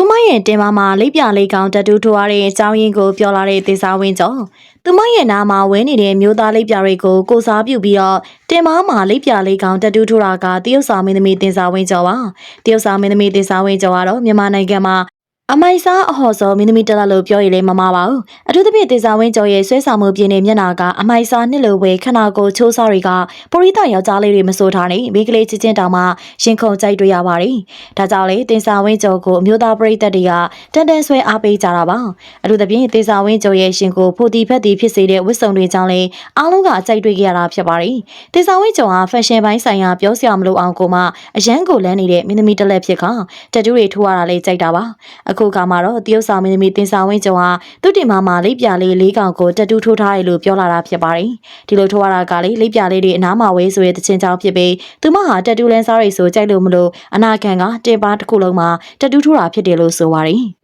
သူမရဲ့တင်မာမှာလိပ်ပြလေးကောင်တတူထွားတဲ့အကြောင်းရင်းကိုပြောလာတဲ့သေစာဝင်းကျော်သူမရဲ့နားမှာဝဲနေတဲ့မျိုးသားလိပ်ပြတွေကိုကိုစားပြုပြီးတော့တင်မာမှာလိပ်ပြလေးကောင်တတူထွားကတရုတ်စာမင်းသမီးတင်စာဝင်းကျော်ပါတရုတ်စာမင်းသမီးတင်စာဝင်းကျော်ကတော့မြန်မာနိုင်ငံမှာ အမိုက်စားအဟော်စောမင်းသမီးတက်လာလို့ပြောရလေမမပါဘူးအထူးသဖြင့်တင်စာဝင်းကျော်ရဲ့ဆွဲဆောင်မှုပြင်းတဲ့မျက်နာကအမိုက်စားနှစ်လိုပဲခနာကိုချိုးစားတွေကပရိသတ်ယောက်ျားလေးတွေမစိုးထားနဲ့မိန်းကလေးချင်းချင်းတောင်မှရင်ခုန်ကြိုက်တွေ့ရပါတယ်ဒါကြောင့်လေတင်စာဝင်းကျော်ကိုအမျိုးသားပရိသတ်တွေကတန်တန်ဆွဲအားပေးကြတာပါအထူးသဖြင့်တင်စာဝင်းကျော်ရဲ့ရှင်ကိုဖိုတီဖက်တီဖြစ်စေတဲ့ဝတ်စုံတွေကြောင့်လေအားလုံးကအကြိုက်တွေ့ကြရတာဖြစ်ပါတယ်တင်စာဝင်းကျော်ဟာဖက်ရှင်ပိုင်းဆိုင်ရာပြောစရာမလိုအောင်ကိုမှအရန်ကိုလန်းနေတဲ့မင်းသမီးတစ်လက်ဖြစ်ကတက်တူးတွေထိုးရတာလေးကြိုက်တာပါအခုကမှတော့တရုတ်ဆောင်မင်းသမီးတင်စာဝင်းကျော်ဟာသူ့တင်မာမှာလိပ်ပြလေးလေးကောင်ကိုတက်တူးထိုးထားရလို့ပြောလာတာဖြစ်ပါတယ်ဒီလိုထိုးရတာကလေလိပ်ပြလေးတွေအနားမှာဝဲဆိုတဲ့တခြင်းကြောင့်ဖြစ်ပြီးသူမဟာတက်တူးလန်းစားရိတ်ဆိုကြိုက်လို့မလို့အနာခံကတင်ပါတစ်ခုလုံးမှာတက်တူးထိုးတာဖြစ်တယ်လို့ဆိုပါတယ်